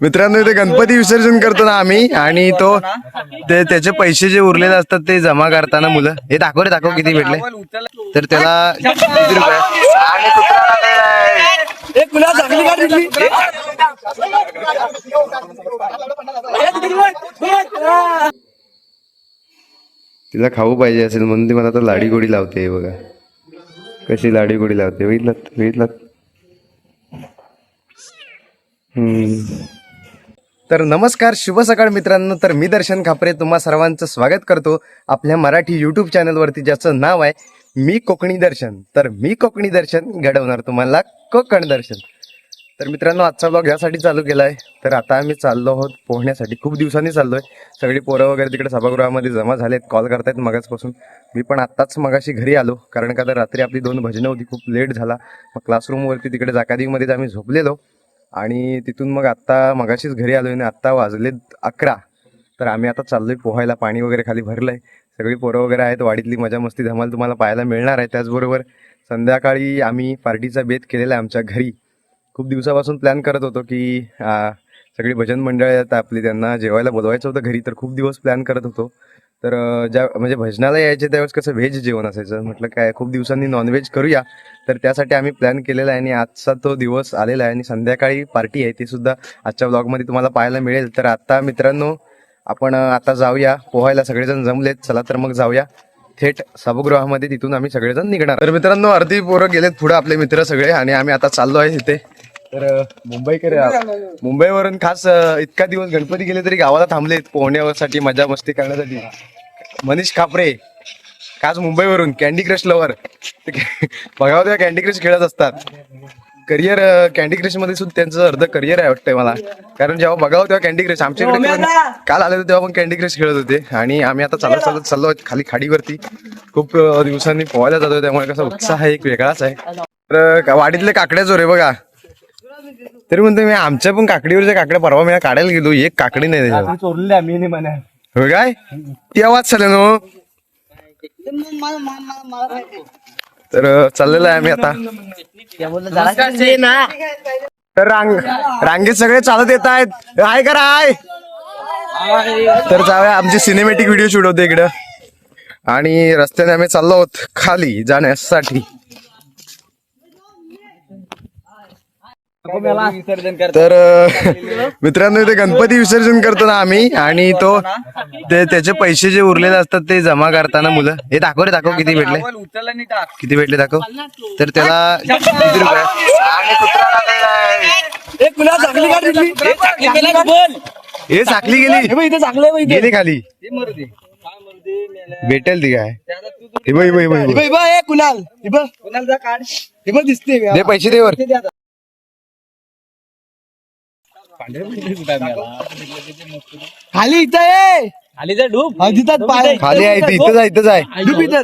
मित्रांनो इथे गणपती विसर्जन करतो ना आम्ही आणि तो ते त्याचे पैसे जे उरलेले असतात ते जमा करताना मुलं हे दाखव रे दाखव किती भेटले. तर त्याला किती रुपये. तिला खाऊ पाहिजे असेल म्हणून ती मला आता लाडी गोडी लावते हे बघा. कशी लाडी गोडी लावते बघितलं बघितलं. तर नमस्कार शुभ सकाळ मित्रांनो. तर मी दर्शन खापरे तुम्हा सर्वांचं स्वागत करतो आपल्या मराठी युट्यूब चॅनलवरती ज्याचं नाव आहे मी कोकणी दर्शन. तर मी कोकणी दर्शन घडवणार तुम्हाला कोकण दर्शन. तर मित्रांनो आजचा ब्लॉग यासाठी चालू केला आहे तर आता आम्ही चाललो आहोत पोहण्यासाठी. खूप दिवसांनी चाललोय. सगळी पोरं वगैरे तिकडे सभागृहामध्ये जमा झालेत कॉल करतायत मगाचपासून मी पण आत्ताच मगाशी घरी आलो कारण का तर रात्री आपली दोन भजनं होती खूप लेट झाला. मग क्लासरूमवरती तिकडे जाकादीमध्येच आम्ही झोपलेलो. आणि तिथून मग आत्ता मगाशीच घरी आलो आणि आत्ता वाजलेत अकरा. तर आम्ही आता चाललोय पोहायला पाणी वगैरे खाली भरलंय. सगळी पोरं वगैरे आहेत वाडीतली मजा मस्ती धमाल तुम्हाला पाहायला मिळणार आहे त्याचबरोबर. संध्याकाळी आम्ही पार्टीचा बेत केलेला आहे आमच्या घरी. खूप दिवसापासून प्लॅन करत होतो की सगळी भजन मंडळ आहेत आपली त्यांना जेवायला बोलवायचं होतं घरी तर खूप दिवस प्लॅन करत होतो. तर ज्या म्हणजे भजनाला यायचे त्यावेळेस कसं व्हेज जेवण असायचं. म्हटलं काय खूप दिवसांनी नॉनव्हेज करूया. तर त्यासाठी आम्ही प्लॅन केलेला आहे आणि आजचा तो दिवस आलेला आहे आणि संध्याकाळी पार्टी आहे. ती सुद्धा आजच्या ब्लॉगमध्ये तुम्हाला पाहायला मिळेल. तर आता मित्रांनो आपण आता जाऊया. पोहायला सगळेजण जमलेत. चला तर मग जाऊया. थेट सभागृहामध्ये तिथून आम्ही सगळेजण निघणार. तर मित्रांनो अर्धी पोरं गेलेत पुढे आपले मित्र सगळे आणि आम्ही आता चाललो आहे तिथे तर मुंबईकर मुंबईवरून खास इतका दिवस गणपती गेले तरी गावाला थांबलेत पोहण्यासाठी मजा मस्ती करण्यासाठी. मनीष खापरे खास मुंबईवरून कॅन्डी क्रश लवर बघावं तेव्हा कॅन्डी क्रश खेळत असतात. करिअर कॅन्डी क्रशमध्ये सुद्धा त्यांचं अर्ध करिअर आहे वाटतंय मला. कारण जेव्हा बघावं तेव्हा कॅन्डी क्रश आमच्याकडे काल आले होते तेव्हा पण कॅन्डी क्रश खेळत होते. आणि आम्ही आता चालत चालत चाललो खाली खाडीवरती. खूप दिवसांनी पोहायला जातोय त्यामुळे कसा उत्साह एक वेगळाच आहे. तर वाडीतले काकड्या जोरे बघा. तरी म्हणतो मी आमच्या पण काकडीवरच्या काकड्या परवा मी काढायला गेलो एक काकडी नाही चोरले आम्ही नाही म्हणा होय काय? ती आवाज चालेल ना तर अ, चाललेलं आहे आम्ही आता. तर रांग रांगेत सगळे चालत येत आहेत. हाय करा हाय तर जाऊया आमची सिनेमॅटिक व्हिडिओ शूट होते इकडं. आणि रस्त्याने आम्ही चाललो आहोत खाली जाण्यासाठी विसर्जन कर तर मित्रांनो इथे गणपती विसर्जन करतो ना आम्ही. आणि तो ते त्याचे पैसे जे उरलेले असतात ते जमा करताना मुलं हे दाखव रे दाखव किती भेटले. उचलला नाही टाक किती भेटले दाखव. तर त्याला किती रुपये? हे साखली गेली गेली. खाली. भेटेल ती काय? कुणाल. कुणाल जा काढ बघ दिसते. दे पैसे दे वर. ते दे आता. खाली इथं आहे खाली जा डूब. तिथं पाय खाली आहे इथं इथंच आहे इथंच. आहे डूब इथं.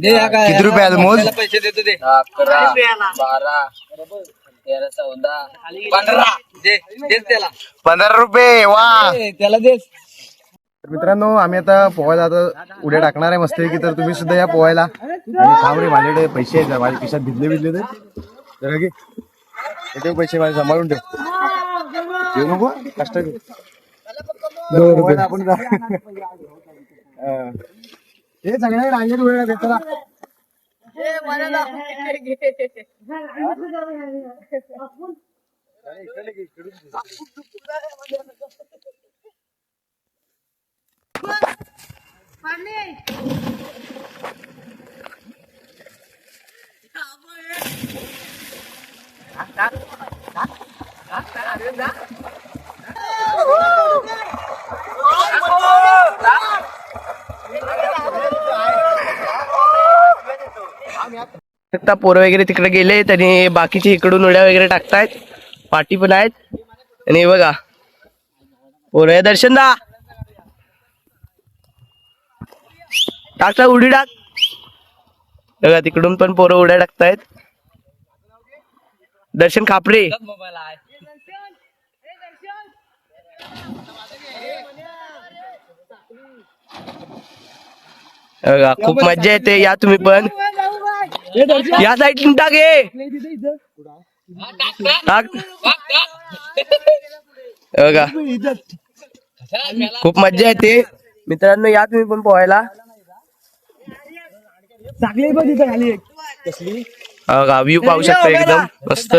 दे या काय. किती रुपये आले मोज? त्याला पैसे देतो दे. अकरा बारा तेरा चौदा पंधरा. दे देच त्याला. पंधरा रुपये वा. ए, त्याला देस. तर मित्रांनो आम्ही आता पोहायला आता उड्या टाकणार आहे मस्त की तर तुम्ही सुद्धा या पोहायला. आणि थांब रे माझ्याकडे पैसे आहेत माझ्या खिशात भिजले भिजले ते जरा घे. हे ठेव पैसे माझे सांभाळून ठेव. घेऊ नको? कष्ट आपण. हा. सगळ्या रांगेत उड्या देताना आता पोरं वगैरे तिकडे गेले आणि बाकीचे इकडून उड्या वगैरे टाकतायत. पाठी पण आहेत. आणि बघा. पोरं दर्शन दा. टाकता उडी टाक. बघा तिकडून पण पोरं उड्या टाकतायत. दर्शन खापरे. मोबाईल आहे. हे बघा खूप मजा येते या तुम्ही पण. या साईड टाक हे टाक बघा. खूप मज्जा येते. मित्रांनो या तुम्ही पण पोहायला. हा व्ह्यू पाहू शकता एकदम मस्त.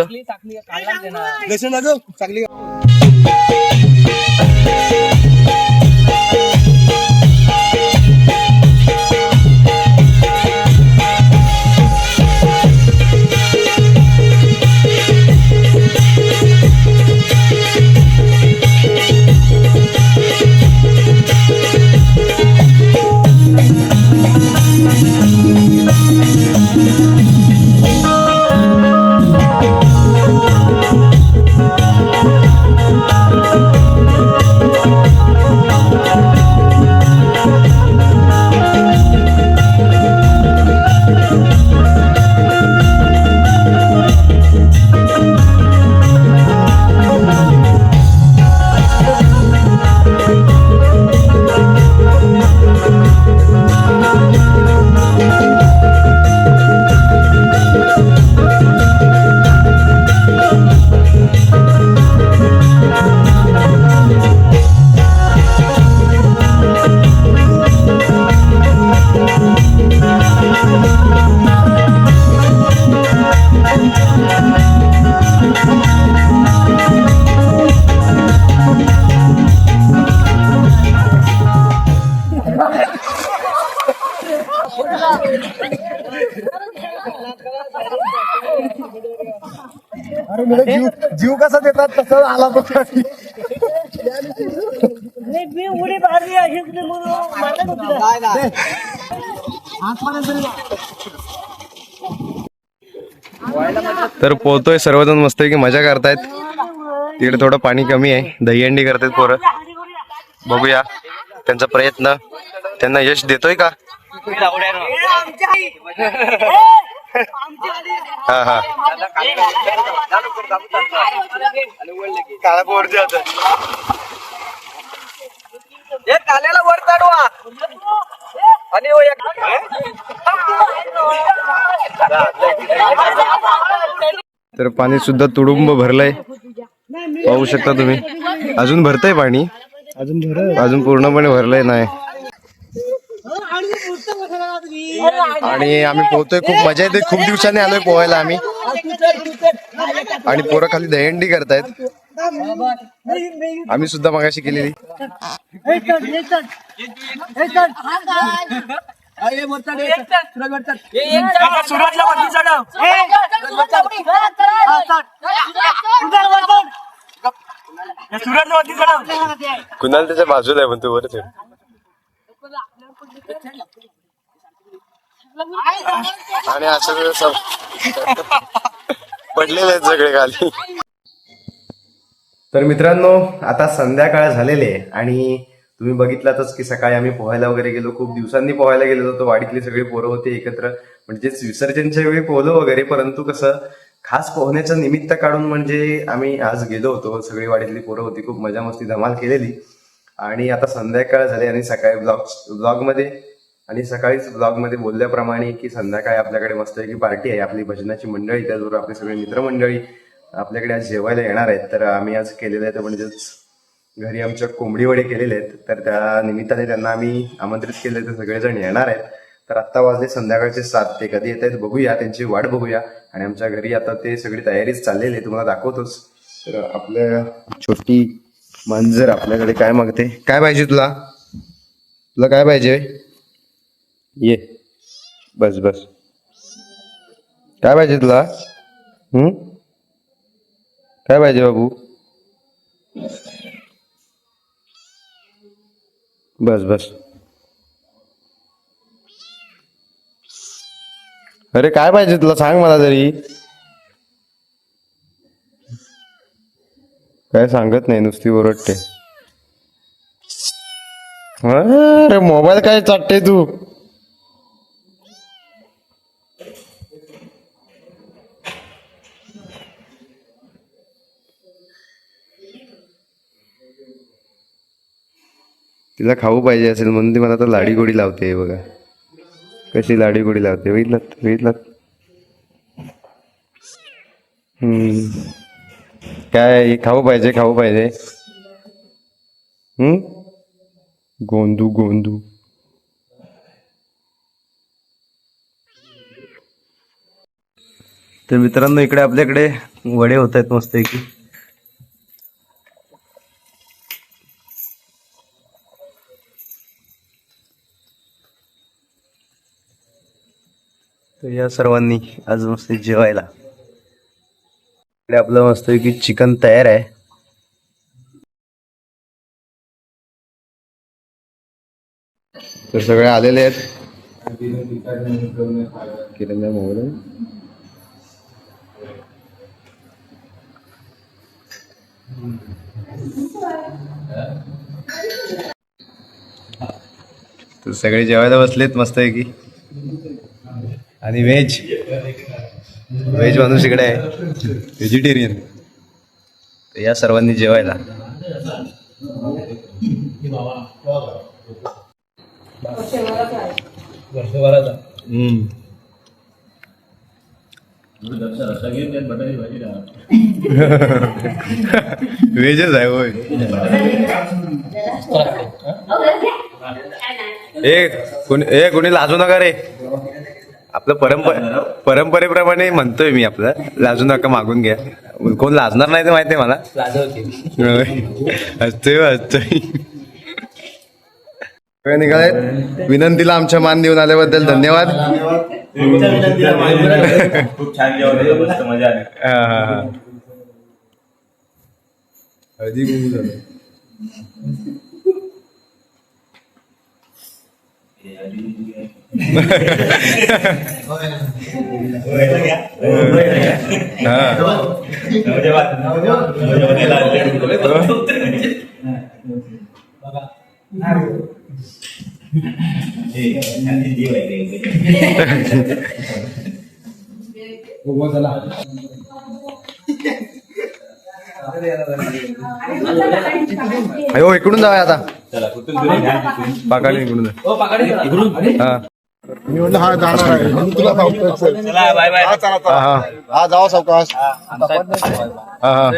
कसा देतात तसं आला तो मी उडी मारली अशीच मी म्हणून. मारत होती तर पोहतोय सर्वजण मस्त की मजा करतायत. तिकडे थोडं पाणी कमी आहे. दहीहंडी करतायत पोरं. बघूया. त्यांचा प्रयत्न. त्यांना यश देतोय का? हा हा. काळा काल्याला वर चढवा. आणि हो एक- तर पाणी सुद्धा तुडुंब भरलंय. पाहू शकता तुम्ही. अजून भरतंय पाणी? अजून पूर्णपणे भरलंय नाही. आणि आम्ही पोहतोय खूप मजा येते. खूप दिवसांनी आलोय पोहायला आम्ही. आणि पोरं खाली दहीहंडी करतायत. आम्ही सुद्धा मगाशी केलेली. कुणाला त्याच्या बाजूला आहे म्हणतो बरं आणि असं सब पडलेले आहेत सगळे खाली. तर मित्रांनो आता संध्याकाळ झालेले आहे आणि तुम्ही बघितलातच की सकाळी आम्ही पोहायला वगैरे गेलो. खूप दिवसांनी पोहायला गेलो होतो. वाडीतली सगळी पोरं होते एकत्र. म्हणजेच विसर्जनच्या वेळी पोहलो वगैरे परंतु कसं खास पोहण्याचं निमित्त काढून म्हणजे आम्ही आज गेलो होतो. सगळी वाडीतली पोरं होती. खूप मजा मस्ती धमाल केलेली. आणि आता संध्याकाळ झाली आणि सकाळी ब्लॉग ब्लॉगमध्ये आणि सकाळीच ब्लॉगमध्ये बोलल्याप्रमाणे की संध्याकाळी आपल्याकडे मस्त की पार्टी आहे. आपली भजनाची मंडळी त्याचबरोबर आपले सगळे मित्रमंडळी आपल्याकडे आज जेवायला येणार आहेत. तर आम्ही आज केलेलं आहे तर म्हणजेच घरी आमच्या कोंबडी वडे केलेले आहेत. तर त्या निमित्ताने त्यांना आम्ही आमंत्रित केले तर सगळेजण येणार आहेत. तर आत्ता वाजले संध्याकाळचे सात ते. कधी येत आहेत बघूया. त्यांची वाट बघूया. आणि आमच्या घरी आता ते सगळी तयारीच चाललेली आहे. तुम्हाला दाखवतोच. तर आपल्या छोटी मांजर आपल्याकडे काय मागते? काय पाहिजे तुला? तुला काय पाहिजे? ये. बस बस. काय पाहिजे तुला? हम्म? काय पाहिजे बाबू? बस बस. अरे काय पाहिजे तुला? सांग मला तरी. काय सांगत नाही नुसती ओरडते. अरे मोबाईल काय चाटते तू? तिला खाऊ पाहिजे असेल म्हणून ती मला आता लाडी गोडी लावते बघा. कशी लाडी गोडी लावते बघितलं बघितलं हम्म. काय खाऊ पाहिजे खाऊ पाहिजे. हम्म? गोंदू गोंदू. तर मित्रांनो इकडे आपल्याकडे वडे होत आहेत मस्त या सर्वांनी आज मस्त जेवायला. आपलं मस्त की चिकन तयार आहे. तर सगळे आलेले आहेत. किरण मोबाईल तर सगळे जेवायला बसलेत मस्त आहे की आणि व्हेज व्हेज माणूस इकडे आहे. व्हेजिटेरियन या सर्वांनी जेवायला. व्हेजच आहे होय. ए कोणी ए कोणी लाजू नका रे. आपलं परंपर परंपरेप्रमाणे म्हणतोय मी आपलं. लाजू नका मागून घ्या. कोण लाजणार नाही ते माहिती आहे मला हसतोय हसतोय. निघाले विनंतीला आमच्या मान देऊन आल्याबद्दल धन्यवाद. खूप छान जेवण मस्त मजा आली. हा, हा, हा. हळदी कुंकू झालं. हा. अयो इकडून जाऊया आता पाकाडी. इकडून जा. हा. चला. Bye bye. हा, हा. हा. जावा सावकाश. हा, हा.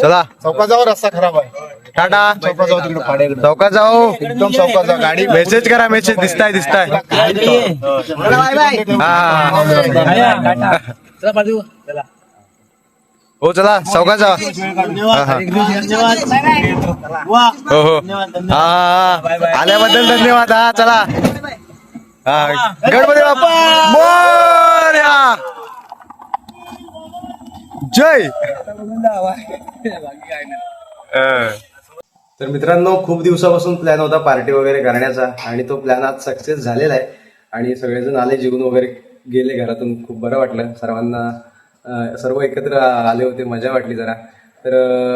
चला. चौकात जावा रस्ता खराब आहे. टाटा. चौकात जाऊ तिकडे पाड्याकडे चौकात जाऊ एकदम चौकात जा गाडी मेसेज करा मेसेज. दिसताय दिसताय. हा, हा, चला चौकात जा. हा, हा. हो. आल्याबद्दल धन्यवाद. हा चला. हा गणपती बाप्पा. मोरया जय. तर मित्रांनो खूप दिवसापासून प्लॅन होता पार्टी वगैरे करण्याचा आणि तो प्लॅन आज सक्सेस झालेला आहे. आणि सगळेजण आले जेवून वगैरे गेले घरातून. खूप बरं वाटलं. सर्वांना सर्व एकत्र आले होते मजा वाटली जरा. तर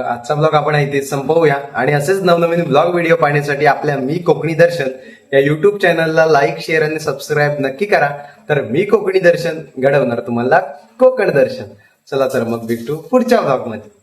आजचा ब्लॉग आपण इथे संपवूया. आणि असेच नवनवीन ब्लॉग व्हिडिओ पाहण्यासाठी आपल्या मी कोकणी दर्शन या युट्यूब चॅनलला लाईक शेअर आणि सबस्क्राईब नक्की करा. तर मी कोकणी दर्शन घडवणार तुम्हाला कोकण दर्शन. चला तर मग भेटू पुढच्या ब्लॉगमध्ये